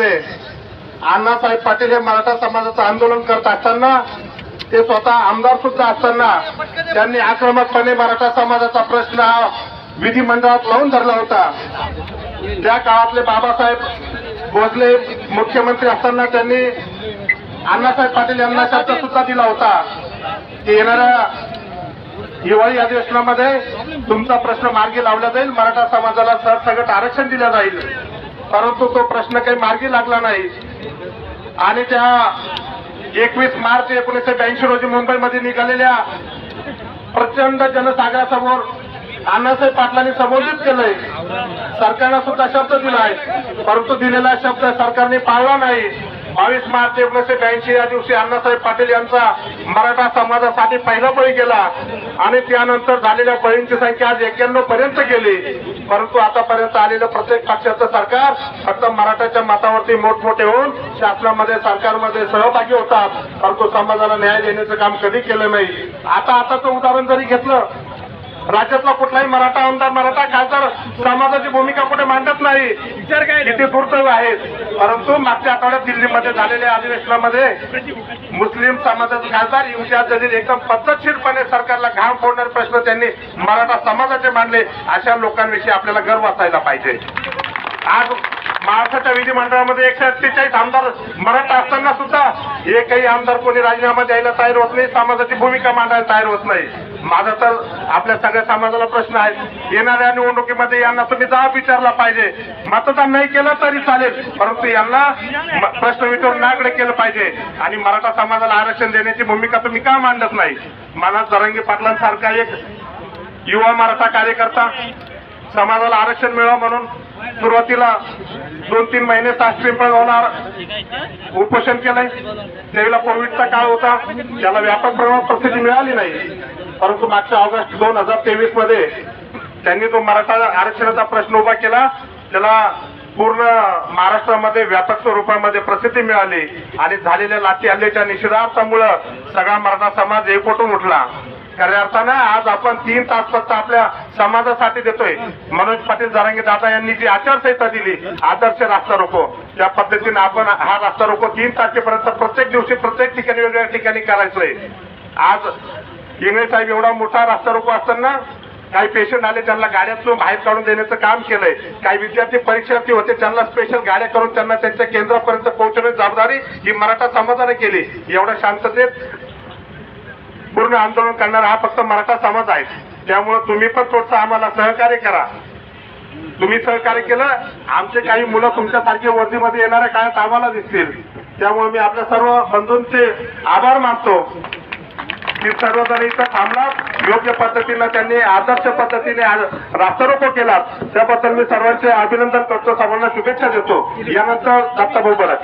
मध्ये अण्णासाहेब पाटील हे मराठा समाजाचं आंदोलन करत असताना ते स्वतः आमदार सुद्धा असताना त्यांनी आक्रमकपणे मराठा समाजाचा प्रश्न हा विधिमंडळात लावून धरला होता. त्या काळातले बाबासाहेब भोसले मुख्यमंत्री असताना त्यांनी अण्णासाहेब पाटील यांना शब्द सुद्धा दिला होता. की येणाऱ्या हिवाळी अधिवेशनामध्ये तुमचा प्रश्न मार्गी लावला जाईल मराठा समाजाला सरसगट आरक्षण दिलं जाईल. परंतु तो प्रश्न काही मार्गी लागला नाही. आणि त्या एकवीस मार्च एकोणीसशे ब्याऐंशी रोजी मुंबईमध्ये निघालेल्या प्रचंड जनसागरासमोर अण्णासाहेब पाटलांनी संबोधित केलंय. सरकारनं सुद्धा शब्द दिलाय परंतु दिलेला शब्द सरकारने पाळला नाही. बावीस मार्च एकोणीसशे ब्याऐंशी या दिवशी अण्णासाहेब पाटील यांचा मराठा समाजासाठी पहिला बळी गेला. आणि त्यानंतर झालेल्या बळींची संख्या आज एक्क्याण्णव पर्यंत गेली. परंतु आतापर्यंत आलेलं प्रत्येक पक्षाचं सरकार फक्त मराठाच्या मतावरती मोठमोठे होऊन शासनामध्ये सरकारमध्ये सहभागी होतात. परंतु समाजाला न्याय देण्याचं काम कधी केलं नाही. आता आताचं उदाहरण जरी घेतलं राज्यातला कुठलाही मराठा आमदार मराठा खासदार समाजाची भूमिका कुठे मांडत नाही किती दुर्दैव आहेत परंतु मागच्या आठवड्यात दिल्लीमध्ये झालेल्या अधिवेशनामध्ये मुस्लिम समाजाचे खासदार इम्तियाज जलील एकदम पद्धतशीरपणे सरकारला घाम फोडणारे प्रश्न त्यांनी मराठा समाजाचे मांडले. अशा लोकांविषयी आपल्याला गर्व असायला पाहिजे. आज महाराष्ट्राच्या विधिमंडळामध्ये एकशे अठ्ठेचाळीस आमदार मराठा असताना सुद्धा एकही आमदार कोणी राजीनामा द्यायला तयार होत नाही. समाजाची भूमिका मांडायला तयार होत नाही. माझा तर आपल्या सगळ्या समाजाला प्रश्न आहे. येणाऱ्या निवडणुकीमध्ये यांना तुम्ही जा विचारला पाहिजे. मतदान नाही केलं तरी चालेल. परंतु यांना प्रश्न विचारून नाकडे केलं पाहिजे. आणि मराठा समाजाला आरक्षण देण्याची भूमिका तुम्ही का मांडत नाही? मला जरंगी पाटलांसारखा एक युवा मराठा कार्यकर्ता समाजाला आरक्षण मिळावं म्हणून सुरुवातीला दोन तीन महिने सात पिंपळगावला उपोषण केलंय. त्यावेळेला कोविडचा काळ होता. त्याला व्यापक प्रमाणात प्रसिद्धी मिळाली नाही. परंतु मागच्या ऑगस्ट दोन हजार तेवीसमध्ये त्यांनी तो मराठा आरक्षणाचा प्रश्न उभा केला. त्याला पूर्ण महाराष्ट्रामध्ये व्यापक स्वरूपामध्ये प्रसिद्धी मिळाली. आणि झालेल्या लाठी हल्ल्याच्या निषेधार्थामुळं सगळा मराठा समाज एकवटून उठला. खऱ्या अर्थानं आज आपण तीन तास फक्त आपल्या समाजासाठी देतोय. मनोज पाटील जरांगे दादा यांनी जी आचारसंहिता दिली आदर्श रास्ता रोको. त्या पद्धतीने आपण हा रास्ता रोको. तीन तारखेपर्यंत प्रत्येक दिवशी प्रत्येक ठिकाणी वेगवेगळ्या ठिकाणी करायचंय. आज इंगळे साहेब एवढा मोठा रास्ता रोको असताना काही पेशंट आले त्यांना गाड्यातून बाहेर काढून देण्याचं काम केलंय. काही विद्यार्थी परीक्षार्थी होते त्यांना स्पेशल गाड्या करून त्यांना त्यांच्या केंद्रापर्यंत पोहोचवण्याची जबाबदारी ही मराठा समाजाने केली. एवढ्या शांततेत पूर्ण आंदोलन करणारा हा फक्त मराठा समाज आहे. त्यामुळे तुम्ही पण थोडस आम्हाला सहकार्य करा. तुम्ही सहकार्य केलं आमचे काही मुलं तुमच्यासारखे वर्दीमध्ये येणाऱ्या काळात आम्हाला दिसतील. त्यामुळे मी आपल्या सर्व बंधूंचे आभार मानतो. की सर्वजण इथं थांबला योग्य पद्धतीनं त्यांनी आदर्श पद्धतीने आज रास्तारोको केला त्याबद्दल मी सर्वांचे अभिनंदन करतो सर्वांना शुभेच्छा देतो. यानंतर दत्ताभाऊ बरं